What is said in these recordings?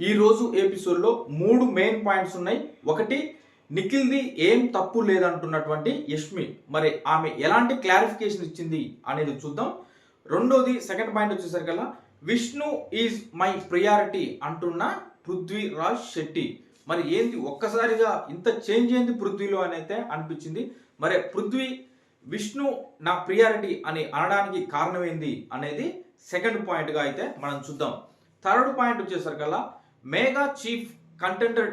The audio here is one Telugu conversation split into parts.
ఈరోజు ఎపిసోడ్లో మూడు మెయిన్ పాయింట్స్ ఉన్నాయి. ఒకటి నిఖిల్ది ఏం తప్పు లేదంటున్నటువంటి యష్మి. మరి ఆమె ఎలాంటి క్లారిఫికేషన్ ఇచ్చింది అనేది చూద్దాం. రెండోది సెకండ్ పాయింట్ వచ్చేసరికల్లా విష్ణు ఈజ్ మై ప్రియారిటీ అంటున్న పృథ్వీరాజ్ శెట్టి. మరి ఏంది ఒక్కసారిగా ఇంత చేంజ్ అయింది పృథ్వీలో అని అయితే అనిపించింది. మరి పృథ్వీ విష్ణు నా ప్రియారిటీ అని అనడానికి కారణమైంది అనేది సెకండ్ పాయింట్గా అయితే మనం చూద్దాం. థర్డ్ పాయింట్ వచ్చేసరికల్లా మేఘా చీఫ్ కంటెండర్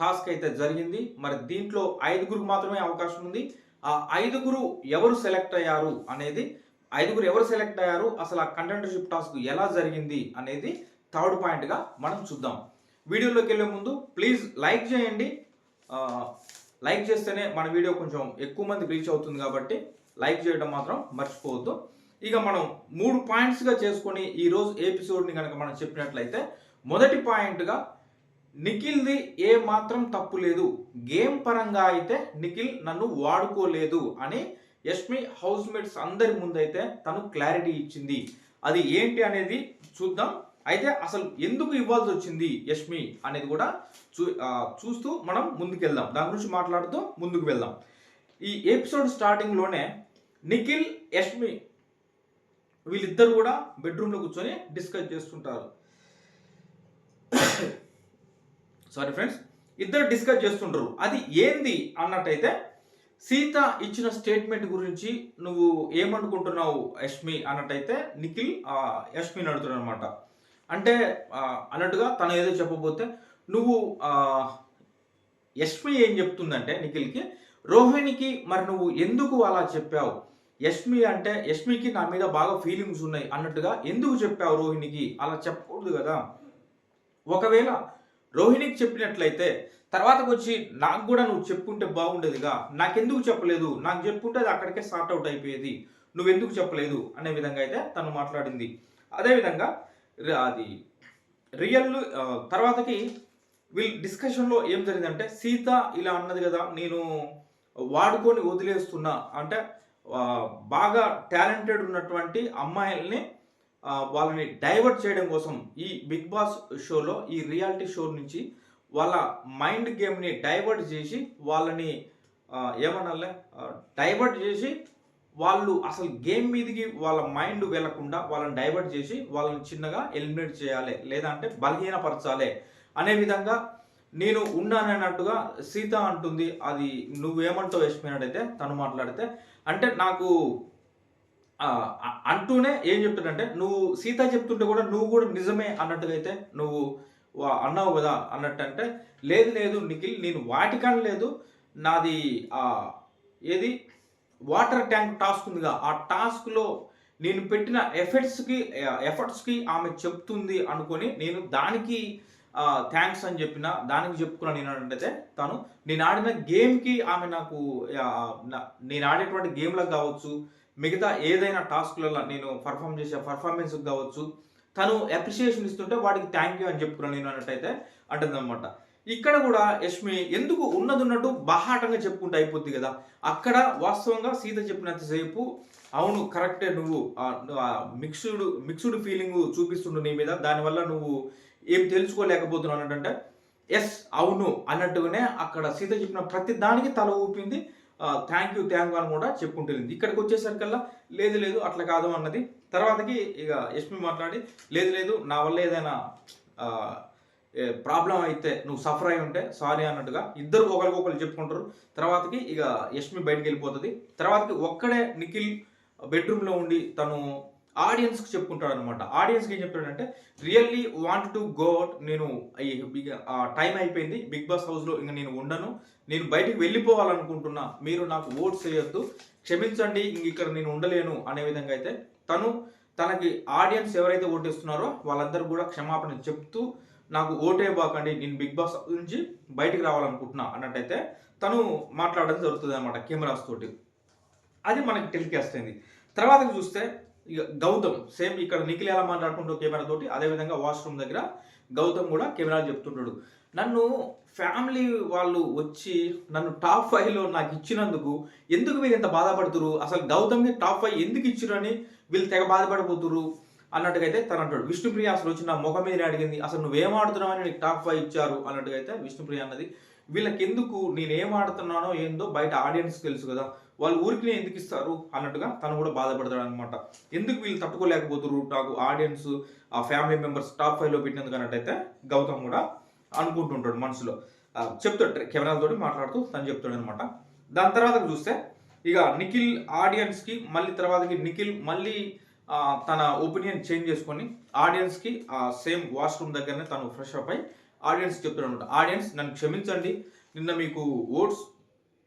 టాస్క్ అయితే జరిగింది. మరి దీంట్లో ఐదుగురు మాత్రమే అవకాశం ఉంది. ఆ ఐదుగురు ఎవరు సెలెక్ట్ అయ్యారు అనేది ఐదుగురు ఎవరు సెలెక్ట్ అయ్యారు అసలు ఆ కంటెండర్షిప్ టాస్క్ ఎలా జరిగింది అనేది థర్డ్ పాయింట్గా మనం చూద్దాం. వీడియోలోకి వెళ్ళే ముందు ప్లీజ్ లైక్ చేయండి. లైక్ చేస్తేనే మన వీడియో కొంచెం ఎక్కువ మంది రీచ్ అవుతుంది కాబట్టి లైక్ చేయడం మాత్రం మర్చిపోవద్దు. ఇక మనం మూడు పాయింట్స్గా చేసుకొని ఈరోజు ఎపిసోడ్ని కనుక మనం చెప్పినట్లయితే మొదటి పాయింట్గా నిఖిల్ది ఏ మాత్రం తప్పు లేదు. గేమ్ పరంగా అయితే నిఖిల్ నన్ను వాడుకోలేదు అని యష్మి హౌస్ మేట్స్ అందరి ముందైతే తను క్లారిటీ ఇచ్చింది. అది ఏంటి అనేది చూద్దాం. అయితే అసలు ఎందుకు ఇవ్వాల్సి వచ్చింది యష్మి అనేది కూడా చూ చూస్తూ మనం ముందుకెళ్దాం. దాని గురించి మాట్లాడుతూ ముందుకు వెళ్దాం. ఈ ఎపిసోడ్ స్టార్టింగ్లోనే నిఖిల్ యష్మి వీళ్ళిద్దరు కూడా బెడ్రూమ్లో కూర్చొని డిస్కస్ చేస్తుంటారు. సారీ ఫ్రెండ్స్ ఇద్దరు డిస్కస్ చేస్తుంటారు అది ఏంది అన్నట్టయితే సీత ఇచ్చిన స్టేట్మెంట్ గురించి నువ్వు ఏమనుకుంటున్నావు యష్మి? అన్నట్టయితే నిఖిల్ యష్మిని అడుగుతున్నాడు అనమాట అంటే అన్నట్టుగా తను ఏదో చెప్పబోతే నువ్వు యష్మి ఏం చెప్తుందంటే నిఖిల్కి రోహిణికి మరి నువ్వు ఎందుకు అలా చెప్పావు? యష్మి అంటే యష్మికి నా మీద బాగా ఫీలింగ్స్ ఉన్నాయి అన్నట్టుగా ఎందుకు చెప్పావు రోహిణికి? అలా చెప్పకూడదు కదా. ఒకవేళ రోహిణికి చెప్పినట్లయితే తర్వాతకు వచ్చి నాకు కూడా నువ్వు చెప్పుంటే బాగుండేదిగా నాకెందుకు చెప్పలేదు నాకు చెప్పుంటే అది అక్కడికే సార్ట్ అవుట్ అయిపోయేది నువ్వెందుకు చెప్పలేదు అనే విధంగా అయితే తను మాట్లాడింది. అదేవిధంగా అది రియల్ తర్వాతకి వీళ్ళ డిస్కషన్లో ఏం జరిగిందంటే సీత ఇలా అన్నది కదా నేను వాడుకొని వదిలేస్తున్నా అంటే బాగా టాలెంటెడ్ ఉన్నటువంటి అమ్మాయిల్ని వాళ్ళని డైవర్ట్ చేయడం కోసం ఈ బిగ్ బాస్ షోలో ఈ రియాలిటీ షో నుంచి వాళ్ళ మైండ్ గేమ్ని డైవర్ట్ చేసి వాళ్ళని ఆ, ఏమనాలే డైవర్ట్ చేసి వాళ్ళు అసలు గేమ్ మీదకి వాళ్ళ మైండ్ వెళ్ళకుండా వాళ్ళని డైవర్ట్ చేసి వాళ్ళని చిన్నగా ఎలిమినేట్ చేయాలి లేదంటే బలహీనపరచాలి అనే విధంగా నేను ఉన్నానన్నట్టుగా సీత అంటుంది. అది నువ్వేమంటావు యశ్మినట్టయితే తను మాట్లాడితే. అంటే నాకు అంటూనే ఏం చెప్తుందంటే నువ్వు సీత చెప్తుంటే కూడా నువ్వు కూడా నిజమే అన్నట్టుగా అయితే నువ్వు వా- అన్నావు కదా అన్నట్టు అంటే లేదు లేదు నిఖిల్ నేను వాటికని లేదు. నాది ఏది? వాటర్ ట్యాంక్ టాస్క్ ఉందిగా. ఆ టాస్క్లో నేను పెట్టిన ఎఫర్ట్స్కి ఎఫర్ట్స్కి ఆమె చెప్తుంది అనుకొని నేను దానికి థ్యాంక్స్ అని చెప్పిన దానికి చెప్పుకున్నాను నేను అంటే తను నేను ఆడిన గేమ్కి ఆమె నాకు నేను ఆడేటువంటి గేమ్లకు కావచ్చు మిగతా ఏదైనా టాస్క్లలో నేను పర్ఫామ్ చేసే పర్ఫార్మెన్స్ కావచ్చు తను అప్రిషియేషన్ ఇస్తుంటే వాడికి థ్యాంక్ యూ అని చెప్పుకున్నాను నేను అన్నట్టయితే అంటుందన్నమాట. ఇక్కడ కూడా యష్మి ఎందుకు ఉన్నది ఉన్నట్టు బాహాటంగా చెప్పుకుంటే అయిపోద్ది కదా. అక్కడ వాస్తవంగా సీత చెప్పినంతసేపు అవును కరెక్టే నువ్వు మిక్స్డ్ మిక్స్డ్ ఫీలింగ్ చూపిస్తుండు నీ మీద దానివల్ల నువ్వు ఏం తెలుసుకోలేకపోతున్నావు అన్నట్టంటే ఎస్ అవును అన్నట్టుగానే అక్కడ సీత చెప్పిన ప్రతి దానికి తల ఊపింది థ్యాంక్ యూ థ్యాంక్ యూ అని కూడా చెప్పుకుంటుంది ఇక్కడికి వచ్చేసరికల్లా లేదు లేదు అట్లా కాదు అన్నది. తర్వాతకి ఇక యష్మి మాట్లాడి లేదు లేదు నా వల్ల ఏదైనా ప్రాబ్లం అయితే నువ్వు సఫర్ అయి ఉంటే సారీ అన్నట్టుగా ఇద్దరు ఒకరికొకరు చెప్పుకుంటారు. తర్వాతకి ఇక యష్మి బయటకు వెళ్ళిపోతుంది. తర్వాతకి ఒక్కడే నిఖిల్ బెడ్రూమ్లో ఉండి తను ఆడియన్స్కి చెప్పుకుంటాడు అనమాట ఆడియన్స్కి ఏం చెప్తాడంటే really want to go out. నేను టైం అయిపోయింది. బిగ్ బాస్ హౌస్లో ఇంకా నేను ఉండను. నేను బయటికి వెళ్ళిపోవాలనుకుంటున్నా. మీరు నాకు ఓట్స్ వేయొద్దు. క్షమించండి. ఇంక ఇక్కడ నేను ఉండలేను. అనే విధంగా అయితే తను తనకి ఆడియన్స్ ఎవరైతే ఓటేస్తున్నారో వాళ్ళందరూ కూడా క్షమాపణ చెప్తూ నాకు ఓటే బాకండి. నేను బిగ్ బాస్ నుంచి బయటికి రావాలనుకుంటున్నా. అన్నట్టయితే తను మాట్లాడడం జరుగుతుంది అనమాట కెమెరాస్ తోటి. అది మనకి టెలికాస్ట్ అయింది. తర్వాత చూస్తే ఇక గౌతమ్ సేమ్ ఇక్కడ నిఖిల్ ఎలా మాట్లాడుకుంటూ కెమెరా తోటి అదేవిధంగా వాష్రూమ్ దగ్గర గౌతమ్ కూడా కెమెరా చెప్తుంటాడు. నన్ను ఫ్యామిలీ వాళ్ళు వచ్చి నన్ను టాప్ ఫైవ్లో నాకు ఇచ్చినందుకు ఎందుకు మీరు ఇంత బాధపడుతురు? అసలు గౌతమ్ని టాప్ ఫైవ్ ఎందుకు ఇచ్చిరు అని వీళ్ళు తెగ బాధపడిపోతురు అన్నట్టుగా అయితే తను అంటాడు. విష్ణుప్రియ అసలు వచ్చి నా ముఖం మీద అడిగింది అసలు నువ్వేం ఆడుతున్నావు అని నీకు టాప్ ఫైవ్ ఇచ్చారు? అన్నట్టుగా అయితే విష్ణుప్రియ అన్నది. వీళ్ళకి ఎందుకు నేను ఏం ఆడుతున్నానో ఏందో బయట ఆడియన్స్ తెలుసు కదా. వాళ్ళు ఊరికినే ఎందుకు ఇస్తారు అన్నట్టుగా తను కూడా బాధపడతాడు అనమాట ఎందుకు వీళ్ళు తట్టుకోలేకపోతున్నారు నాకు ఆడియన్స్ ఆ ఫ్యామిలీ మెంబర్స్ టాప్ ఫైవ్లో పెట్టినందుకు అన్నట్టయితే గౌతమ్ కూడా అనుకుంటుంటాడు మనసులో. చెప్తాడు కెమెరాలతోటి మాట్లాడుతూ తను చెప్తాడు అనమాట దాని తర్వాత చూస్తే ఇక నిఖిల్ ఆడియన్స్కి మళ్ళీ తర్వాతకి నిఖిల్ మళ్ళీ తన ఒపీనియన్ చేంజ్ చేసుకొని ఆడియన్స్కి ఆ సేమ్ వాష్రూమ్ దగ్గరనే తను ఫ్రెష్ అప్ అయి ఆడియన్స్ చెప్తాడు అనమాట ఆడియన్స్ నన్ను క్షమించండి. నిన్న మీకు ఓట్స్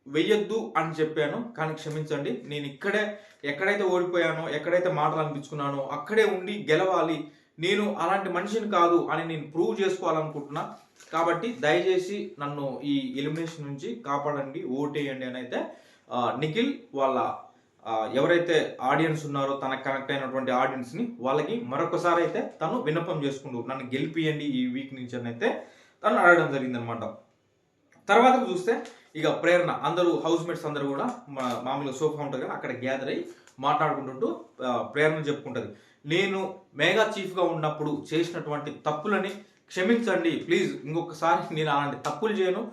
వెయ్యొద్దు అని చెప్పాను కానీ క్షమించండి నేను ఇక్కడే ఎక్కడైతే ఓడిపోయానో ఎక్కడైతే మాటలు అనిపించుకున్నానో అక్కడే ఉండి గెలవాలి. నేను అలాంటి మనిషిని కాదు అని నేను ప్రూవ్ చేసుకోవాలనుకుంటున్నా. కాబట్టి దయచేసి నన్ను ఈ ఎలిమినేషన్ నుంచి కాపాడండి ఓటేయండి అని అయితే నిఖిల్ వాళ్ళ ఎవరైతే ఆడియన్స్ ఉన్నారో తనకు కనెక్ట్ అయినటువంటి ఆడియన్స్ని వాళ్ళకి మరొకసారి అయితే తను విన్నపం చేసుకుంటూ నన్ను గెలిపియండి ఈ వీక్ నుంచి అని అయితే తను అడగడం జరిగిందనమాట. తర్వాత చూస్తే ఇక ప్రేరణ అందరూ హౌస్ మేట్స్ అందరూ కూడా మా మామూలుగా సోఫా ఉంటుంది అక్కడ గ్యాదర్ అయ్యి మాట్లాడుకుంటుంటూ ప్రేరణ చెప్పుకుంటుంది. నేను మేఘా చీఫ్గా ఉన్నప్పుడు చేసినటువంటి తప్పులని క్షమించండి ప్లీజ్ ఇంకొకసారి నేను అలాంటి తప్పులు చేయను.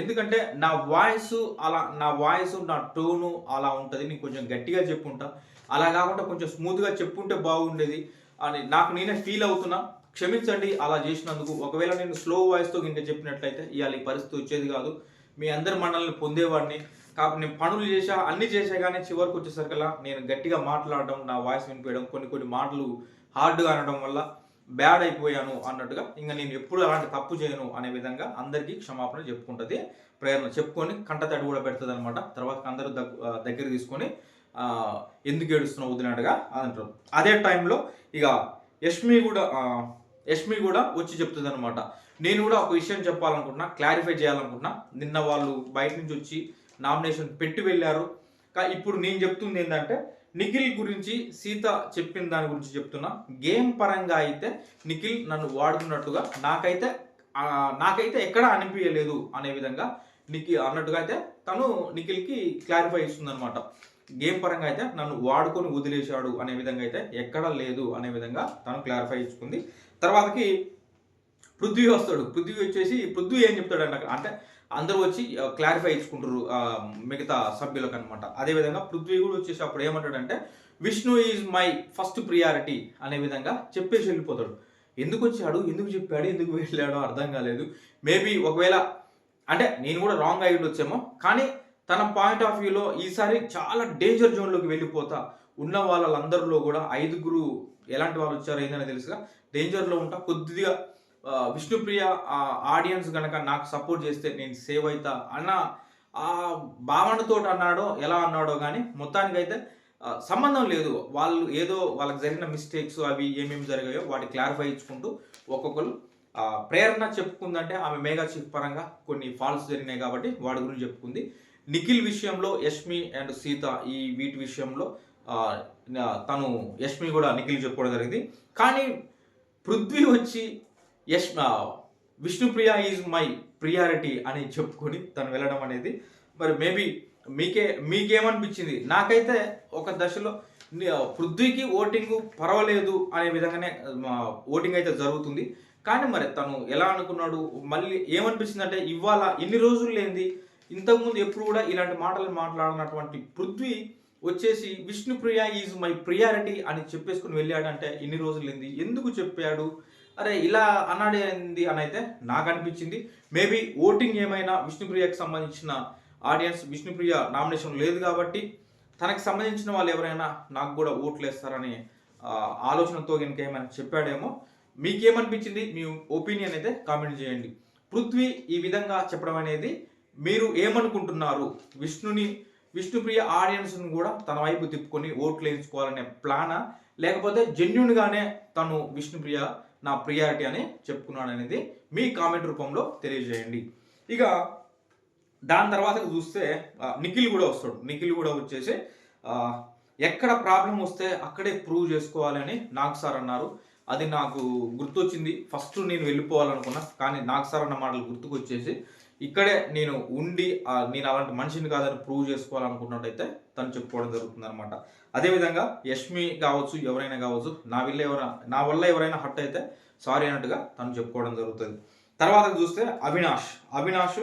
ఎందుకంటే నా వాయిస్ అలా నా వాయిస్ నా టోను అలా ఉంటుంది. నేను కొంచెం గట్టిగా చెప్పుంటా. అలా కాకుండా కొంచెం స్మూత్గా చెప్పుంటే బాగుండేది అని నాకు నేనే ఫీల్ అవుతున్నా. క్షమించండి అలా చేసినందుకు. ఒకవేళ నేను స్లో వాయిస్తో ఇంకా చెప్పినట్లయితే ఇవాళ ఈ పరిస్థితి వచ్చేది కాదు. మీ అందరి మనల్ని పొందేవాడిని. కాబట్టి నేను పనులు చేశా అన్ని చేసా కానీ చివరికి వచ్చేసరికల్లా నేను గట్టిగా మాట్లాడడం నా వాయిస్ వినిపించడం కొన్ని కొన్ని మాటలు హార్డ్గా అనడం వల్ల బ్యాడ్ అయిపోయాను అన్నట్టుగా ఇంకా నేను ఎప్పుడు అలాంటి తప్పు చేయను అనే విధంగా అందరికీ క్షమాపణ చెప్పుకుంటుంది ప్రేరణ చెప్పుకొని కంట తడి కూడా పెడుతుంది అనమాట తర్వాత అందరూ దగ్గర తీసుకొని ఎందుకు ఏడుస్తున్నావు వదిలినట్టుగా అంటారు. అదే టైంలో ఇక యష్మి కూడా యష్మి కూడా వచ్చి చెప్తుంది అనమాట నేను కూడా ఒక విషయం చెప్పాలనుకుంటున్నా క్లారిఫై చేయాలనుకుంటున్నా. నిన్న వాళ్ళు బయట నుంచి వచ్చి నామినేషన్ పెట్టి వెళ్ళారు. ఇప్పుడు నేను చెప్తుంది ఏంటంటే నిఖిల్ గురించి సీత చెప్పిన దాని గురించి చెప్తున్నా. గేమ్ పరంగా అయితే నిఖిల్ నన్ను వాడుకున్నట్టుగా నాకైతే నాకైతే ఎక్కడ అనిపించలేదు అనే విధంగా నిఖిల్ అన్నట్టుగా అయితే తను నిఖిల్కి క్లారిఫై ఇస్తుంది అనమాట గేమ్ పరంగా అయితే నన్ను వాడుకొని వదిలేశాడు అనే విధంగా అయితే ఎక్కడ లేదు అనే విధంగా తను క్లారిఫై ఇచ్చుకుంది తర్వాతకి పృథ్వీ వస్తాడు. పృథ్వీ వచ్చేసి పృథ్వీ ఏం చెప్తాడు అంటే అంటే అందరూ వచ్చి క్లారిఫై ఇచ్చుకుంటారు మిగతా సభ్యులకు అనమాట అదేవిధంగా పృథ్వీ కూడా వచ్చేసి అప్పుడు ఏమంటాడంటే Vishnu is my first priority అనే విధంగా చెప్పేసి వెళ్ళిపోతాడు. ఎందుకు వచ్చాడు? ఎందుకు చెప్పాడు? ఎందుకు వెళ్ళాడో అర్థం కాలేదు. మేబీ ఒకవేళ అంటే నేను కూడా రాంగ్ అయ్యి ఉండొచ్చేమో కానీ తన పాయింట్ ఆఫ్ వ్యూలో ఈసారి చాలా డేంజర్ జోన్లోకి వెళ్ళిపోతా. ఉన్న వాళ్ళందరిలో కూడా ఐదుగురు ఎలాంటి వాళ్ళు వచ్చారో ఏందని తెలుసుగా డేంజర్లో ఉంటా. కొద్దిగా విష్ణుప్రియ ఆడియన్స్ కనుక నాకు సపోర్ట్ చేస్తే నేను సేవ్ అవుతా అన్న ఆ భావనతో అన్నాడో ఎలా అన్నాడో కానీ మొత్తానికైతే అయితే సంబంధం లేదు. వాళ్ళు ఏదో వాళ్ళకి జరిగిన మిస్టేక్స్ అవి ఏమేమి జరిగాయో వాటి క్లారిఫై ఇచ్చుకుంటూ ఒక్కొక్కరు ప్రేరణ చెప్పుకుందంటే ఆమె మేఘా చీఫ్ పరంగా కొన్ని ఫాల్స్ జరిగినాయి కాబట్టి వాడి గురించి చెప్పుకుంది. నిఖిల్ విషయంలో యష్మి అండ్ సీత ఈ వీటి విషయంలో తను యష్మి కూడా నిఖిల్ చెప్పుకోవడం జరిగింది. కానీ పృథ్వీ వచ్చి Yash Vishnupriya is my priority అని చెప్పుకొని తను వెళ్ళడం అనేది. మరి మేబీ మీకే మీకేమనిపించింది? నాకైతే ఒక దశలో పృథ్వీకి ఓటింగ్ పర్వాలేదు అనే విధంగానే ఓటింగ్ అయితే జరుగుతుంది. కానీ మరి తను ఎలా అనుకున్నాడు? మళ్ళీ ఏమనిపించింది అంటే ఇవాళ ఇన్ని రోజులు లేనిది ఇంతకుముందు ఎప్పుడు కూడా ఇలాంటి మాటలు మాట్లాడినటువంటి పృథ్వీ వచ్చేసి విష్ణుప్రియ ఈజ్ మై ప్రియారిటీ అని చెప్పేసుకుని వెళ్ళాడంటే ఇన్ని రోజులు ఏంది ఎందుకు చెప్పాడు? అరే ఇలా అన్నాడు ఏంది అని అయితే నాకు అనిపించింది. మేబీ ఓటింగ్ ఏమైనా విష్ణుప్రియకి సంబంధించిన ఆడియన్స్ విష్ణుప్రియ నామినేషన్ లేదు కాబట్టి తనకు సంబంధించిన వాళ్ళు ఎవరైనా నాకు కూడా ఓట్లు వేస్తారనే ఆలోచనతో కనుక ఏమైనా చెప్పాడేమో మీకేమనిపించింది? మీ ఒపీనియన్ అయితే కామెంట్ చేయండి. పృథ్వీ ఈ విధంగా చెప్పడం అనేది మీరు ఏమనుకుంటున్నారు? విష్ణుని విష్ణుప్రియ ఆడియన్స్ని కూడా తన వైపు తిప్పుకొని ఓట్లు వేయించుకోవాలనే ప్లానా? లేకపోతే జెన్యున్గానే తను విష్ణుప్రియ నా ప్రియారిటీ అని చెప్పుకున్నాను అనేది మీ కామెంట్ రూపంలో తెలియజేయండి. ఇక దాని తర్వాత చూస్తే నిఖిల్ కూడా వస్తాడు. నిఖిల్ కూడా వచ్చేసి ఎక్కడ ప్రాబ్లం వస్తే అక్కడే ప్రూవ్ చేసుకోవాలని నాకు సార్ అన్నారు. అది నాకు గుర్తొచ్చింది. ఫస్ట్ నేను వెళ్ళిపోవాలనుకున్నా కానీ నాకు సార్ అన్న మాటలు గుర్తుకొచ్చేసి ఇక్కడే నేను ఉండి నేను అలాంటి మనిషిని కాదని ప్రూవ్ చేసుకోవాలనుకున్నట్టయితే తను చెప్పుకోవడం జరుగుతుంది అనమాట అదేవిధంగా యష్మి కావచ్చు ఎవరైనా కావచ్చు నా వల్ల ఎవరైనా నా వల్ల ఎవరైనా హట్ అయితే సారీ అన్నట్టుగా తను చెప్పుకోవడం జరుగుతుంది. తర్వాత చూస్తే అవినాష్. అవినాష్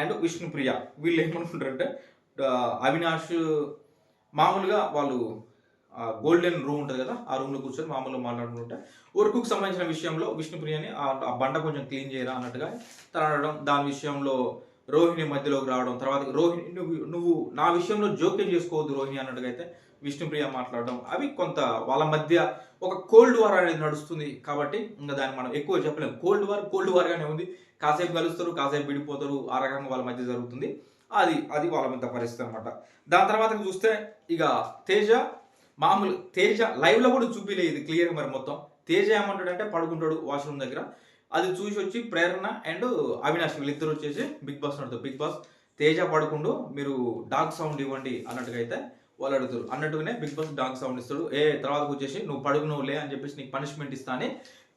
అండ్ విష్ణుప్రియ వీళ్ళు ఏమనుకుంటారంటే అవినాష్ మామూలుగా వాళ్ళు గోల్డెన్ రూమ్ ఉంటుంది కదా ఆ రూమ్లో కూర్చొని మామూలుగా మాట్లాడుకుంటే వర్క్కు సంబంధించిన విషయంలో విష్ణుప్రియని ఆ బండ కొంచెం క్లీన్ చేయరా అన్నట్టుగా తను దాని విషయంలో రోహిణి మధ్యలోకి రావడం తర్వాత రోహిణి నువ్వు నువ్వు నా విషయంలో జోక్యం చేసుకోవద్దు రోహిణి అన్నట్టుగా అయితే విష్ణుప్రియ మాట్లాడడం అవి కొంత వాళ్ళ మధ్య ఒక కోల్డ్ వార్ అనేది నడుస్తుంది కాబట్టి ఇంకా దాన్ని మనం ఎక్కువ చెప్పలేము కోల్డ్ వార్ కోల్డ్ వార్గానే ఉంది. కాసేపు కలుస్తారు కాసేపు విడిపోతారు ఆ రకంగా వాళ్ళ మధ్య జరుగుతుంది. అది అది వాళ్ళ మధ్య పరిస్థితి అనమాట దాని తర్వాత చూస్తే ఇక తేజ మామూలు తేజ లైవ్లో కూడా చూపిలేదు ఇది క్లియర్ మరి మొత్తం. తేజ ఏమంటాడంటే పడుకుంటాడు వాష్రూమ్ దగ్గర. అది చూసి వచ్చి ప్రేరణ అండ్ అవినాష్ వీళ్ళిద్దరు వచ్చేసి బిగ్ బాస్ అడుగుతారు బిగ్ బాస్ తేజ పడుకుండు మీరు డాగ్ సౌండ్ ఇవ్వండి అన్నట్టుగా అయితే వాళ్ళు అడుగుతారు. అన్నట్టుగానే బిగ్ బాస్ డాగ్ సౌండ్ ఇస్తాడు. ఏ తర్వాత వచ్చేసి నువ్వు పడుకున్నావు లే అని చెప్పేసి నీకు పనిష్మెంట్ ఇస్తా అని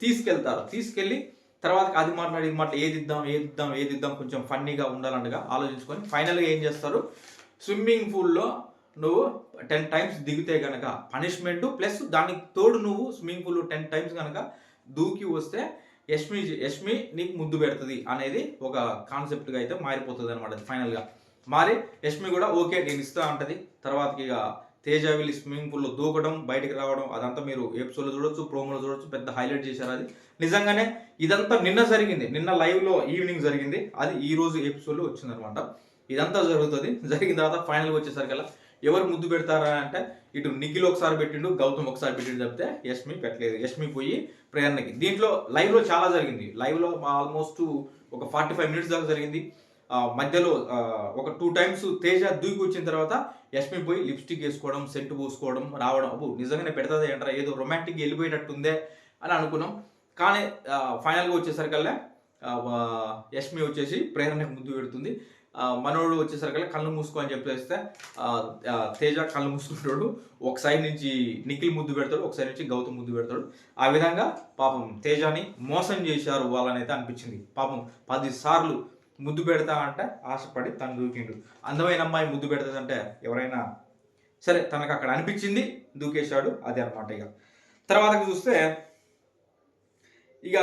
తీసుకెళ్తారు. తీసుకెళ్ళి తర్వాత అది మాట్లాడి ఇది ఏది ఇద్దాం ఏది ఇద్దాం ఏది ఇద్దాం కొంచెం ఫన్నీగా ఉండాలన్నగా ఆలోచించుకొని ఫైనల్గా ఏం చేస్తారు? స్విమ్మింగ్ పూల్లో నువ్వు టెన్ టైమ్స్ దిగితే గనక పనిష్మెంట్ ప్లస్ దానికి తోడు నువ్వు స్విమ్మింగ్ పూల్ టెన్ టైమ్స్ కనుక దూకి వస్తే యష్మి యష్మి నీకు ముద్దు పెడుతుంది అనేది ఒక కాన్సెప్ట్గా అయితే మారిపోతుంది అనమాట ఫైనల్గా మారి యష్మి కూడా ఓకే నేను ఇస్తా ఉంటుంది తర్వాతకి ఇక తేజ వెళ్ళి స్విమ్మింగ్ పూల్లో దూకడం బయటికి రావడం అదంతా మీరు ఎపిసోడ్లో చూడొచ్చు ప్రోమోలో చూడొచ్చు పెద్ద హైలైట్ చేశారు అది. నిజంగానే ఇదంతా నిన్న జరిగింది. నిన్న లైవ్లో ఈవినింగ్ జరిగింది. అది ఈ రోజు ఎపిసోడ్లో వచ్చిందనమాట ఇదంతా జరుగుతుంది. జరిగిన తర్వాత ఫైనల్గా వచ్చేసరికల్లా ఎవరు ముద్దు పెడతారా అంటే ఇటు నిఖిల్ ఒకసారి పెట్టిండు గౌతమ్ ఒకసారి పెట్టిండు చెప్తే యష్మి పెట్టలేదు. యష్మి పోయి ప్రేరణకి. దీంట్లో లైవ్లో చాలా జరిగింది. లైవ్లో ఆల్మోస్ట్ ఒక ఫార్టీ ఫైవ్ మినిట్స్ దాకా జరిగింది. మధ్యలో ఒక టూ టైమ్స్ తేజ దూకి వచ్చిన తర్వాత యష్మి పోయి లిప్స్టిక్ వేసుకోవడం సెంట్ పోసుకోవడం రావడం. అప్పుడు నిజంగానే పెడతాది అంటారా ఏదో రొమాంటిక్ వెళ్ళిపోయేటట్టుందే అని అనుకున్నాం. కానీ ఫైనల్గా వచ్చేసరికల్లా యష్మి వచ్చేసి ప్రేరణకు ముద్దు పెడుతుంది. మనోడు వచ్చేసరికల్లా కళ్ళు మూసుకో అని చెప్పేస్తే తేజ కళ్ళు మూసుకుంటాడు ఒక సైడ్ నుంచి నిఖిల్ ముద్దు పెడతాడు ఒక సైడ్ నుంచి గౌతమ్ ముద్దు పెడతాడు. ఆ విధంగా పాపం తేజాని మోసం చేశారు వాళ్ళనైతే అనిపించింది. పాపం పది సార్లు ముద్దు పెడతా అంటే ఆశపడి తను దూకిండు. అందమైన అమ్మాయి ముద్దు పెడతాదంటే ఎవరైనా సరే తనకు అక్కడ అనిపించింది దూకేశాడు అదే అనమాట ఇక. తర్వాత చూస్తే ఇక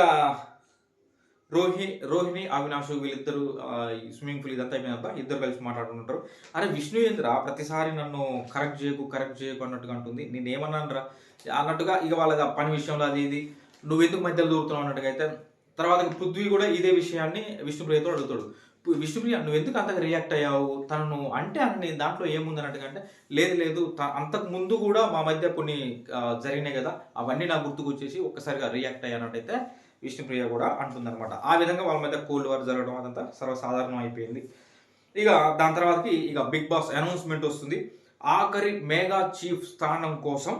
రోహి రోహిణి అవినాష్ వీళ్ళిద్దరు స్విమ్మింగ్ పూల్ ఇదంతా అయిపోయినంత ఇద్దరు కలిసి మాట్లాడుకుంటారు అరే విష్ణు ప్రతిసారి నన్ను కరెక్ట్ చేయకు కరెక్ట్ చేయకు అన్నట్టుగా అంటుంది. నేను ఏమన్నానరా? అన్నట్టుగా ఇక వాళ్ళ పని విషయంలో అది ఇది. నువ్వు ఎందుకు మధ్యలో దూరుతున్నావు అన్నట్టుగా అయితే తర్వాత పృథ్వీ కూడా ఇదే విషయాన్ని విష్ణుప్రియతో అడుగుతాడు. విష్ణుప్రియ నువ్వు ఎందుకు అంతగా రియాక్ట్ అయ్యావు? తనను అంటే అని దాంట్లో ఏముంది? అన్నట్టుగా అంటే లేదు లేదు. త- అంతకు ముందు కూడా మా మధ్య కొన్ని జరిగినాయి కదా. అవన్నీ నా గుర్తుకు వచ్చేసి ఒక్కసారిగా రియాక్ట్ అయ్యానట్టయితే విష్ణుప్రియ కూడా అంటుందన్నమాట. ఆ విధంగా వాళ్ళ మధ్య కోల్డ్ వార్ జరగడం అదంతా సర్వసాధారణం అయిపోయింది. ఇక దాని తర్వాతకి ఇక బిగ్ బాస్ అనౌన్స్మెంట్ వస్తుంది. ఆఖరి మెగా చీఫ్ స్థానం కోసం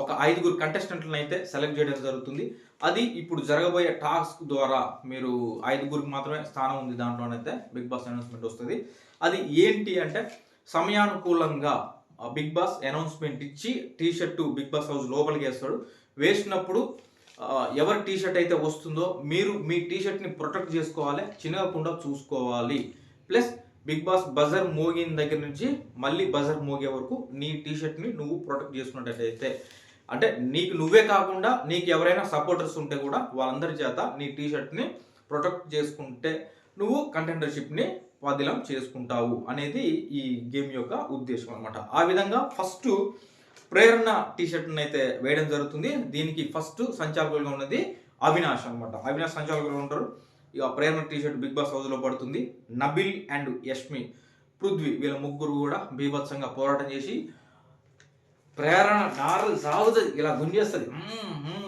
ఒక ఐదుగురు కంటెస్టెంట్లను అయితే సెలెక్ట్ చేయడం జరుగుతుంది. అది ఇప్పుడు జరగబోయే టాస్క్ ద్వారా మీరు ఐదుగురికి మాత్రమే స్థానం ఉంది దాంట్లోనైతే బిగ్ బాస్ అనౌన్స్మెంట్ వస్తుంది. అది ఏంటి అంటే సమయానుకూలంగా బిగ్ బాస్ అనౌన్స్మెంట్ ఇచ్చి T shirt big boss house లోపలికి వేస్తాడు. వేసినప్పుడు ఎవరి టీ షర్ట్ అయితే వస్తుందో మీరు మీ టీ షర్ట్ని ప్రొటెక్ట్ చేసుకోవాలి చినగకుండా చూసుకోవాలి. ప్లస్ బిగ్ బాస్ బజర్ మోగిన దగ్గర నుంచి మళ్ళీ బజర్ మోగే వరకు నీ టీ షర్ట్ని నువ్వు ప్రొటెక్ట్ చేసుకున్నట్టయితే. అంటే నీకు నువ్వే కాకుండా నీకు ఎవరైనా సపోర్టర్స్ ఉంటే కూడా వాళ్ళందరి చేత నీ టీ షర్ట్ని ప్రొటెక్ట్ చేసుకుంటే నువ్వు కంటెండర్షిప్ని పదిలం చేసుకుంటావు అనేది ఈ గేమ్ యొక్క ఉద్దేశం అనమాట ఆ విధంగా ఫస్ట్ ప్రేరణ టీ షర్ట్ని అయితే వేయడం జరుగుతుంది. దీనికి ఫస్ట్ సంచాలకులుగా ఉన్నది అవినాష్ అనమాట అవినాష్ సంచాలకులుగా ఉంటారు. ఇక Prerana T shirt big boss హౌస్లో పడుతుంది. నబిల్ అండ్ యష్మి పృథ్వీ వీళ్ళ ముగ్గురు కూడా బీభత్సంగా పోరాటం చేసి ప్రేరణ నారలు సాగుతుంది ఇలా గుంజేస్తుంది.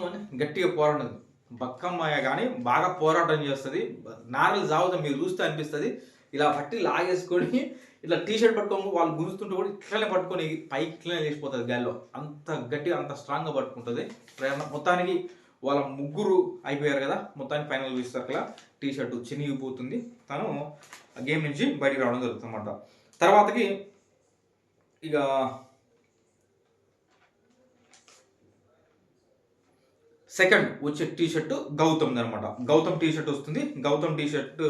అని గట్టిగా పోరాడుతుంది బక్కమ్మాయ కానీ బాగా పోరాటం చేస్తుంది. నారలు సాగుతుంది మీరు చూస్తే అనిపిస్తుంది. ఇలా పట్టి లాగేసుకొని ఇట్లా టీ షర్ట్ పట్టుకోము వాళ్ళు గుంజుతుంటే కూడా ఇట్లనే పట్టుకొని పైకి ఇట్లనే లేచిపోతుంది గాల్లో. అంత గట్టిగా అంత స్ట్రాంగ్గా పట్టుకుంటుంది. మొత్తానికి వాళ్ళ ముగ్గురు అయిపోయారు కదా మొత్తానికి ఫైనల్ చూసేసరికలా టీ షర్ట్ చినిగిపోతుంది. తను గేమ్ నుంచి బయటికి రావడం జరుగుతుంది అనమాట తర్వాతకి ఇక సెకండ్ వచ్చే టీ షర్ట్ గౌతమ్ అనమాట గౌతమ్ టీ షర్ట్ వస్తుంది. గౌతమ్ టీ షర్ట్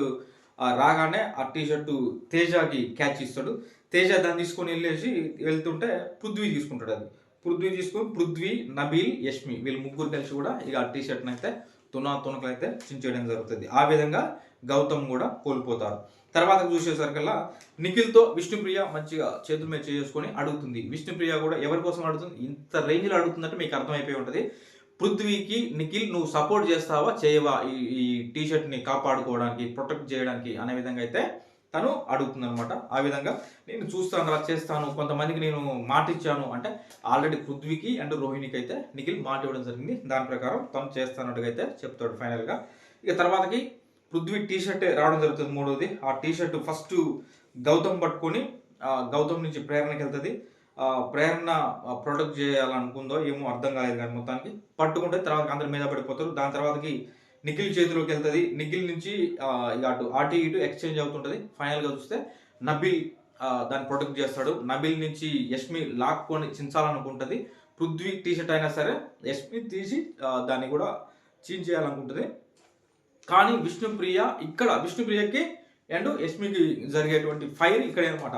రాగానే ఆ టీ షర్టు తేజకి క్యాచ్ ఇస్తాడు. తేజ దాన్ని తీసుకొని వెళ్ళేసి వెళ్తుంటే పృథ్వీ తీసుకుంటాడు అది. పృథ్వీ తీసుకొని పృథ్వీ నబీల్ యష్మి వీళ్ళు ముగ్గురు కలిసి కూడా ఇక ఆ టీ షర్ట్ని అయితే తునా తునకలు అయితే చించేయడం జరుగుతుంది. ఆ విధంగా గౌతమ్ కూడా కోల్పోతారు. తర్వాత చూసేసరికల్లా నిఖిల్తో విష్ణుప్రియ మంచిగా చేతుల మీద చేసుకొని అడుగుతుంది. విష్ణుప్రియ కూడా ఎవరి కోసం అడుగుతుంది? ఇంత రేంజ్లో అడుగుతుందంటే మీకు అర్థమైపోయి ఉంటుంది. పృథ్వీకి నిఖిల్ నువ్వు సపోర్ట్ చేస్తావా చేయవా? ఈ ఈ టీ షర్ట్ని కాపాడుకోవడానికి ప్రొటెక్ట్ చేయడానికి అనే విధంగా అయితే తను అడుగుతుంది అనమాట ఆ విధంగా నేను చూస్తాను అలా చేస్తాను కొంతమందికి నేను మాట ఇచ్చాను అంటే ఆల్రెడీ పృథ్వీకి అండ్ రోహిణికి అయితే నిఖిల్ మాట ఇవ్వడం జరిగింది. దాని ప్రకారం తను చేస్తానట్టుగా అయితే చెప్తాడు ఫైనల్గా. ఇక తర్వాతకి పృథ్వీ టీ షర్ట్ రావడం జరుగుతుంది మూడోది. ఆ టీ షర్ట్ ఫస్ట్ గౌతమ్ పట్టుకొని ఆ, గౌతమ్ నుంచి ప్రేరణకి వెళ్తుంది. ప్రేరణ ప్రొటెక్ట్ చేయాలనుకుందో ఏమో అర్థం కాలేదు కానీ మొత్తానికి పట్టుకుంటే తర్వాత అందరి మీద పడిపోతారు. దాని తర్వాతకి నిఖిల్ చేతిలోకి వెళ్తుంది. నిఖిల్ నుంచి ఇక అటు అటు ఇటు ఎక్స్చేంజ్ అవుతుంటుంది. ఫైనల్గా చూస్తే నబిల్ దాన్ని ప్రొటెక్ట్ చేస్తాడు. నబిల్ నుంచి యష్మి లాక్కొని చించాలనుకుంటుంది. పృథ్వీ టీ షర్ట్ అయినా సరే యష్మి తీసి దాన్ని కూడా చీన్ చేయాలనుకుంటుంది. కానీ విష్ణుప్రియ ఇక్కడ విష్ణుప్రియకి అండ్ యష్మికి జరిగేటువంటి ఫైర్ ఇక్కడే అనమాట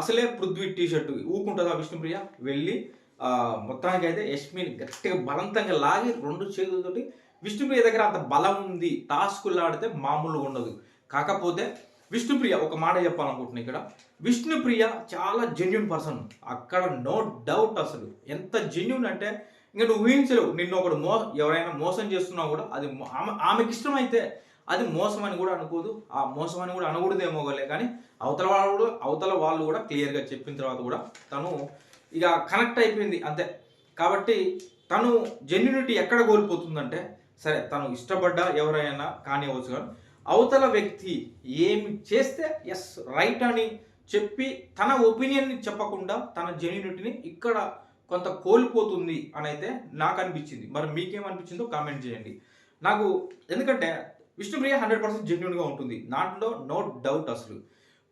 అసలే పృథ్వీ టీ షర్ట్ ఊకుంటుందా విష్ణుప్రియ? వెళ్ళి మొత్తానికి అయితే యష్మిని గట్టిగా బలవంతంగా లాగి రెండు చేతులతోటి విష్ణుప్రియ దగ్గర అంత బలం ఉంది టాస్కులు ఆడితే మామూలుగా ఉండదు. కాకపోతే విష్ణుప్రియ ఒక మాట చెప్పాలనుకుంటున్నాను ఇక్కడ. విష్ణుప్రియ చాలా జెన్యున్ పర్సన్ అక్కడ నో డౌట్ అసలు. ఎంత జెన్యున్ అంటే ఇంకా నువ్వు ఊహించలేవు. నిన్ను ఒకడు మో ఎవరైనా మోసం చేస్తున్నా కూడా అది ఆమె ఆమెకి ఇష్టమైతే అది మోసం అని కూడా అనుకోదు. ఆ మోసం అని కూడా అనకూడదేమో గలే కానీ అవతల వాళ్ళు కూడా అవతల వాళ్ళు కూడా క్లియర్గా చెప్పిన తర్వాత కూడా తను ఇక కనెక్ట్ అయిపోయింది అంతే. కాబట్టి తను జెన్యునిటీ ఎక్కడ కోల్పోతుందంటే సరే తను ఇష్టపడ్డ ఎవరైనా కానివ్వచ్చు కానీ అవతల వ్యక్తి ఏమి చేస్తే ఎస్ రైట్ అని చెప్పి తన ఒపీనియన్ని చెప్పకుండా తన జెన్యునిటీని ఇక్కడ కొంత కోల్పోతుంది అని అయితే నాకు అనిపించింది. మరి మీకేమనిపించిందో కామెంట్ చేయండి. నాకు ఎందుకంటే విష్ణుప్రియ హండ్రెడ్ పర్సెంట్ జెన్యున్గా ఉంటుంది. దాంట్లో నో డౌట్ అసలు.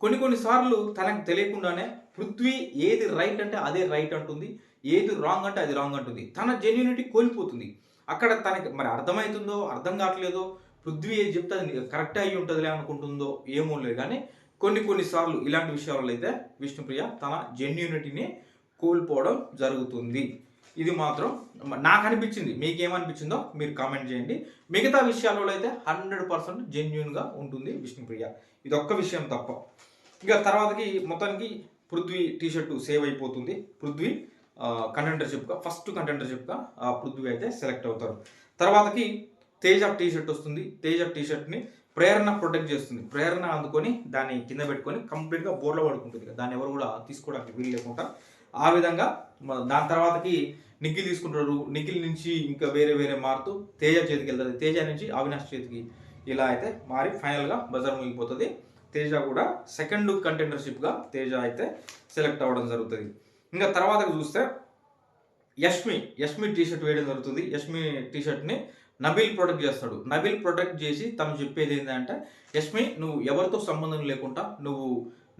కొన్ని కొన్నిసార్లు తనకు తెలియకుండానే పృథ్వీ ఏది రైట్ అంటే అదే రైట్ అంటుంది. ఏది రాంగ్ అంటే అది రాంగ్ అంటుంది. తన జెన్యునిటీ కోల్పోతుంది. అక్కడ తనకి మరి అర్థమవుతుందో అర్థం కావట్లేదో పృథ్వీ ఏది చెప్తే అది కరెక్ట్ అయ్యి ఉంటుందిలే అనుకుంటుందో ఏమో లేదు కానీ కొన్ని కొన్నిసార్లు ఇలాంటి విషయాలలో అయితే విష్ణుప్రియ తన జెన్యునిటీని కోల్పోవడం జరుగుతుంది. ఇది మాత్రం నాకు అనిపించింది మీకేమనిపించిందో మీరు కామెంట్ చేయండి. మిగతా విషయాలలో అయితే హండ్రెడ్ పర్సెంట్ జెన్యున్గా ఉంటుంది విష్ణుప్రియ. ఇది ఒక్క విషయం తప్ప. ఇక తర్వాతకి మొత్తానికి పృథ్వీ టీ షర్టు సేవ్ అయిపోతుంది. పృథ్వీ కంటెంటర్షిప్గా ఫస్ట్ కంటెంటర్షిప్గా పృథ్వీ అయితే సెలెక్ట్ అవుతారు. తర్వాతకి తేజ టీ షర్ట్ వస్తుంది. తేజ టీ షర్ట్ని ప్రేరణ ప్రొటెక్ట్ చేస్తుంది. ప్రేరణ అందుకొని దాన్ని కింద పెట్టుకొని కంప్లీట్గా బోర్లో పడుకుంటుంది. ఇక దాన్ని ఎవరు కూడా తీసుకోవడానికి వీలు లేకుండా ఆ విధంగా దాని తర్వాతకి నిఖిల్ తీసుకుంటారు నిఖిల్ నుంచి ఇంకా వేరే వేరే మారుతూ తేజ చేతికి వెళ్తుంది. తేజ నుంచి అవినాష్ చేతికి ఇలా అయితే మారి ఫైనల్గా బజార్ ముగిపోతుంది తేజ కూడా సెకండ్ కంటెండర్షిప్గా తేజ అయితే సెలెక్ట్ అవ్వడం జరుగుతుంది. ఇంకా తర్వాత చూస్తే యష్మి యష్మి టీషర్ట్ వేయడం జరుగుతుంది. యష్మి టీషర్ట్ని నబిల్ ప్రొటెక్ట్ చేస్తాడు. నబిల్ ప్రొటెక్ట్ చేసి తను చెప్పేది ఏంటంటే యష్మి నువ్వు ఎవరితో సంబంధం లేకుండా నువ్వు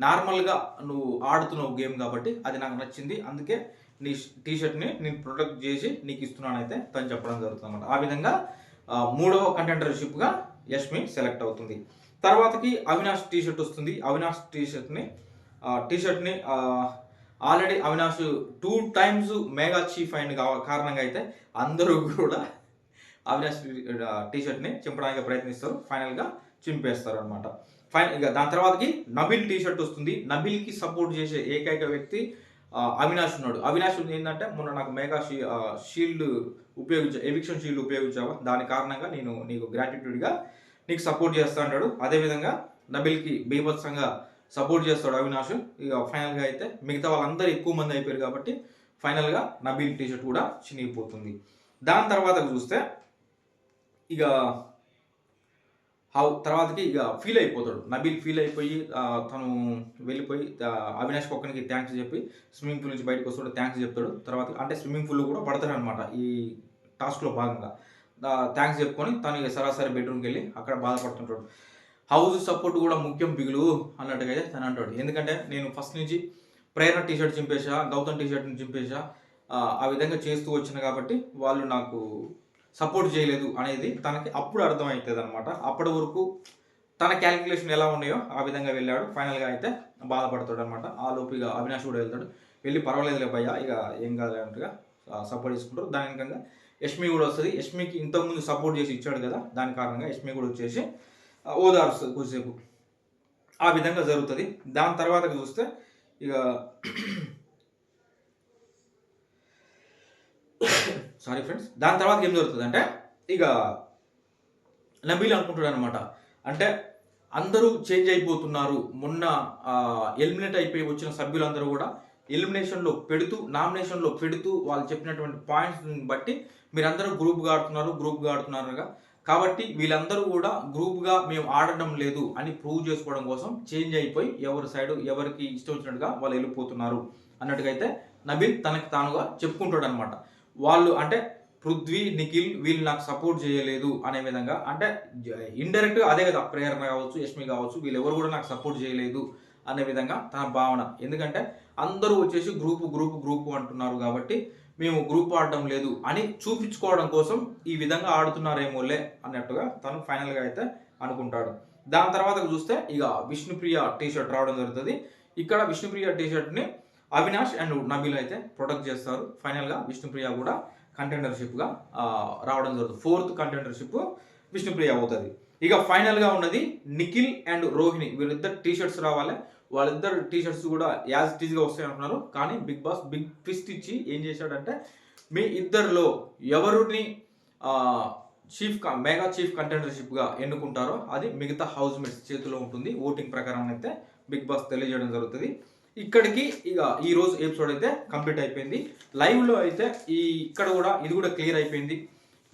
నార్మల్గా నువ్వు ఆడుతున్నావు గేమ్ కాబట్టి అది నాకు నచ్చింది. అందుకే నీ టీ షర్ట్ని నేను ప్రొటెక్ట్ చేసి నీకు ఇస్తున్నానైతే తను చెప్పడం జరుగుతుంది అనమాట ఆ విధంగా మూడవ కంటెండర్షిప్గా యష్మి సెలెక్ట్ అవుతుంది. తర్వాతకి అవినాష్ టీ షర్ట్ వస్తుంది. అవినాష్ టీ షర్ట్ని టీ షర్ట్ని already Avinash two times mega chief అయిన కా- కారణంగా అయితే అందరూ కూడా అవినాష్ టీ షర్ట్ని చింపడానికి ప్రయత్నిస్తారు. ఫైనల్గా చింపేస్తారు అనమాట ఫైనల్ ఇక దాని తర్వాతకి నబిల్ టీ షర్ట్ వస్తుంది. నబిల్కి సపోర్ట్ చేసే ఏకైక వ్యక్తి అవినాష్ ఉన్నాడు. అవినాష్ ఏంటంటే మొన్న నాకు మెగా షీ షీల్డ్ ఉపయోగించా ఎవిక్షన్ షీల్డ్ ఉపయోగించావా? దాని కారణంగా నేను నీకు గ్రాటిట్యూడ్గా నీకు సపోర్ట్ చేస్తా అంటాడు. అదేవిధంగా నబిల్కి బీభత్సంగా సపోర్ట్ చేస్తాడు అవినాష్. ఇక ఫైనల్గా అయితే మిగతా వాళ్ళందరూ ఎక్కువ మంది అయిపోయారు కాబట్టి ఫైనల్గా నబీల్ టీషర్ట్ కూడా చినిగిపోతుంది. దాని తర్వాత చూస్తే ఇక హౌ తర్వాతకి ఇక ఫీల్ అయిపోతాడు. నబీల్ ఫీల్ అయిపోయి తను వెళ్ళిపోయి అవినాష్ ఒక్కనికి థ్యాంక్స్ చెప్పి స్విమ్మింగ్ పూల్ నుంచి బయటకు వస్తాడు థ్యాంక్స్ చెప్తాడు. తర్వాత అంటే స్విమ్మింగ్ పూల్ కూడా పడతాడు అనమాట ఈ టాస్క్లో భాగంగా. థ్యాంక్స్ చెప్పుకొని తను ఇక సరాసరి బెడ్రూమ్కి వెళ్ళి అక్కడ బాధపడుతుంటాడు. హౌస్ సపోర్ట్ కూడా ముఖ్యం పిగులు అన్నట్టుగా అయితే తను అంటాడు. ఎందుకంటే నేను ఫస్ట్ నుంచి ప్రేరణ టీ షర్ట్ చింపేశా గౌతమ్ టీషర్ట్ని చింపేశా ఆ విధంగా చేస్తూ వచ్చిన కాబట్టి వాళ్ళు నాకు సపోర్ట్ చేయలేదు అనేది తనకి అప్పుడు అర్థమవుతుంది అనమాట అప్పటి వరకు తన క్యాలిక్యులేషన్ ఎలా ఉన్నాయో ఆ విధంగా వెళ్ళాడు. ఫైనల్గా అయితే బాధపడతాడు అనమాట ఆ లోపు ఇక అవినాష్ కూడా వెళ్తాడు. వెళ్ళి పర్వాలేదులే భయ్యా ఇక ఏం కాదు అన్నట్టుగా సపోర్ట్ చేసుకుంటారు. దాని విధంగా యష్మి కూడా వస్తుంది. యష్మికి ఇంతకుముందు సపోర్ట్ చేసి ఇచ్చాడు కదా దాని కారణంగా యష్మి కూడా వచ్చేసి ఓదారుస్తుంది కొద్దిసేపు. ఆ విధంగా జరుగుతుంది. దాని తర్వాత చూస్తే ఇక సారీ ఫ్రెండ్స్ దాని తర్వాత ఏం జరుగుతుంది అంటే ఇక నబీల్ అనుకుంటాడు అనమాట అంటే అందరూ చేంజ్ అయిపోతున్నారు. మొన్న ఎలిమినేట్ అయిపోయి వచ్చిన సభ్యులందరూ కూడా ఎలిమినేషన్లో పెడుతూ నామినేషన్లో పెడుతూ వాళ్ళు చెప్పినటువంటి పాయింట్స్ బట్టి మీరందరూ గ్రూప్గా ఆడుతున్నారు గ్రూప్గా ఆడుతున్నారుగా కాబట్టి వీళ్ళందరూ కూడా గ్రూప్గా మేము ఆడడం లేదు అని ప్రూవ్ చేసుకోవడం కోసం చేంజ్ అయిపోయి ఎవరి సైడ్ ఎవరికి ఇష్టం వచ్చినట్టుగా వాళ్ళు వెళ్ళిపోతున్నారు. అన్నట్టుగా అయితే నబీల్ తనకు తానుగా చెప్పుకుంటాడు అనమాట వాళ్ళు అంటే పృథ్వీ నిఖిల్ వీళ్ళు నాకు సపోర్ట్ చేయలేదు అనే విధంగా. అంటే ఇండైరెక్ట్గా అదే కదా ప్రేరణ కావచ్చు యష్మి కావచ్చు వీళ్ళెవరు కూడా నాకు సపోర్ట్ చేయలేదు అనే విధంగా తన భావన. ఎందుకంటే అందరూ వచ్చేసి గ్రూపు గ్రూపు గ్రూప్ అంటున్నారు కాబట్టి మేము గ్రూప్ ఆడడం లేదు అని చూపించుకోవడం కోసం ఈ విధంగా ఆడుతున్నారేమోలే అన్నట్టుగా తను ఫైనల్గా అయితే అనుకుంటాడు. దాని తర్వాత చూస్తే ఇక విష్ణుప్రియ టీషర్ట్ రావడం జరుగుతుంది. ఇక్కడ విష్ణుప్రియ టీషర్ట్ని అవినాష్ అండ్ నబీల్ అయితే ప్రొటెక్ట్ చేస్తారు. ఫైనల్గా విష్ణుప్రియ కూడా కంటెండర్షిప్గా రావడం జరుగుతుంది. ఫోర్త్ కంటెండర్షిప్ విష్ణుప్రియ అవుతుంది. ఇక ఫైనల్గా ఉన్నది నిఖిల్ అండ్ రోహిణి. వీళ్ళిద్దరు టీ షర్ట్స్ రావాలి. వాళ్ళిద్దరు టీ షర్ట్స్ కూడా యాజ్ టీజ్గా వస్తాయి అంటున్నారు. కానీ బిగ్ బాస్ బిగ్ ట్విస్ట్ ఇచ్చి ఏం చేశాడంటే మీ ఇద్దరిలో ఎవరిని చీఫ్ మెగా చీఫ్ కంటెండర్షిప్గా ఎన్నుకుంటారో అది మిగతా హౌస్ మేట్స్ చేతిలో ఉంటుంది. ఓటింగ్ ప్రకారం అయితే బిగ్ బాస్ తెలియజేయడం జరుగుతుంది. ఇక్కడికి ఇక ఈ రోజు ఎపిసోడ్ అయితే కంప్లీట్ అయిపోయింది. లైవ్లో అయితే ఈ ఇక్కడ కూడా ఇది కూడా క్లియర్ అయిపోయింది.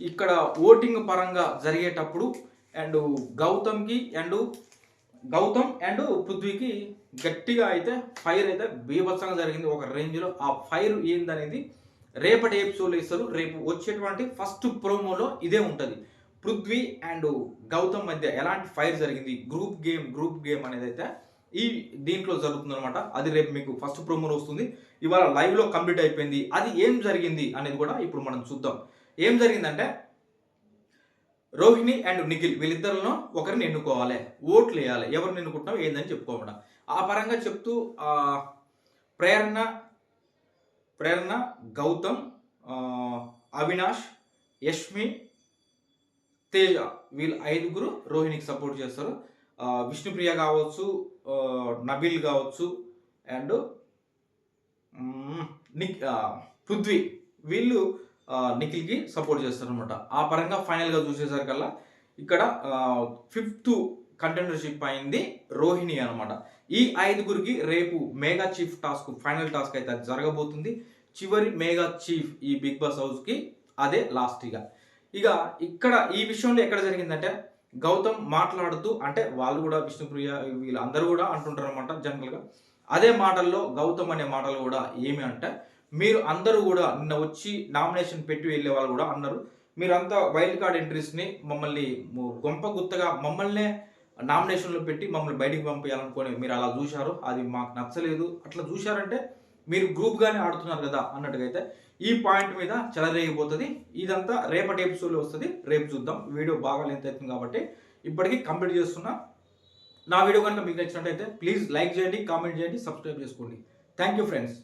ఇక్కడ ఓటింగ్ పరంగా జరిగేటప్పుడు అండ్ గౌతమ్కి అండ్ గౌతమ్ అండ్ పృథ్వీకి గట్టిగా అయితే ఫైర్ అయితే బీభత్సంగా జరిగింది. ఒక రేంజ్లో ఆ ఫైర్ ఏందనేది రేపటి ఎపిసోడ్లో ఇస్తారు. రేపు వచ్చేటువంటి ఫస్ట్ ప్రోమోలో ఇదే ఉంటుంది. పృథ్వీ అండ్ గౌతమ్ మధ్య ఎలాంటి ఫైర్ జరిగింది? గ్రూప్ గేమ్ గ్రూప్ గేమ్ అనేది అయితే ఈ దీంట్లో జరుగుతుందనమాట అది రేపు మీకు ఫస్ట్ ప్రోమోలో వస్తుంది. ఇవాళ లైవ్లో కంప్లీట్ అయిపోయింది. అది ఏం జరిగింది అనేది కూడా ఇప్పుడు మనం చూద్దాం. ఏం జరిగిందంటే రోహిణి అండ్ నిఖిల్ వీళ్ళిద్దరిలో ఒకరిని ఎన్నుకోవాలి ఓట్లు వేయాలి ఎవరిని ఎన్నుకుంటున్నావు ఏందని చెప్పుకోమట. ఆ పరంగా చెప్తూ ప్రేరణ ప్రేరణ గౌతమ్ అవినాష్ యష్మి తేజ వీళ్ళు ఐదుగురు రోహిణికి సపోర్ట్ చేస్తారు. విష్ణుప్రియ కావచ్చు నబిల్ కావచ్చు అండ్ నిక్ పృథ్వీ. వీళ్ళు నిఖిల్కి సపోర్ట్ చేస్తారు అనమాట ఆ పరంగా ఫైనల్గా చూసేసరికల్లా ఇక్కడ ఫిఫ్త్ కంటెండర్షిప్ అయింది రోహిణి అనమాట ఈ ఐదుగురికి రేపు mega chief task final task అయితే అది జరగబోతుంది. చివరి మేగా చీఫ్ ఈ బిగ్ బాస్ హౌస్కి అదే లాస్ట్ ఇక. ఇక ఇక్కడ ఈ విషయంలో ఎక్కడ జరిగిందంటే గౌతమ్ మాట్లాడుతూ అంటే వాళ్ళు కూడా విష్ణుప్రియ వీళ్ళందరూ కూడా అంటుంటారు అనమాట జనరల్గా. అదే మాటల్లో గౌతమ్ అనే మాటలు కూడా ఏమి అంటే మీరు అందరూ కూడా నిన్న వచ్చి నామినేషన్ పెట్టి వెళ్ళే వాళ్ళు కూడా అన్నారు. మీరంతా వైల్డ్ కార్డ్ ఎంట్రీస్ని మమ్మల్ని గొంప గుత్తగా మమ్మల్నే నామినేషన్లో పెట్టి మమ్మల్ని బయటికి పంపించాలనుకొని మీరు అలా చూశారు. అది మాకు నచ్చలేదు. అట్లా చూశారంటే మీరు గ్రూప్గానే ఆడుతున్నారు కదా అన్నట్టుగా అయితే ఈ పాయింట్ మీద చెలరేగిపోతుంది. ఇదంతా రేపటి ఎపిసోడ్లో వస్తుంది. రేపు చూద్దాం. వీడియో బాగా లెంత్ అవుతుంది కాబట్టి ఇప్పటికీ కంప్లీట్ చేస్తున్నా. నా వీడియో కనుక మీకు నచ్చినట్టయితే ప్లీజ్ లైక్ చేయండి కామెంట్ చేయండి సబ్స్క్రైబ్ చేసుకోండి. Thank you friends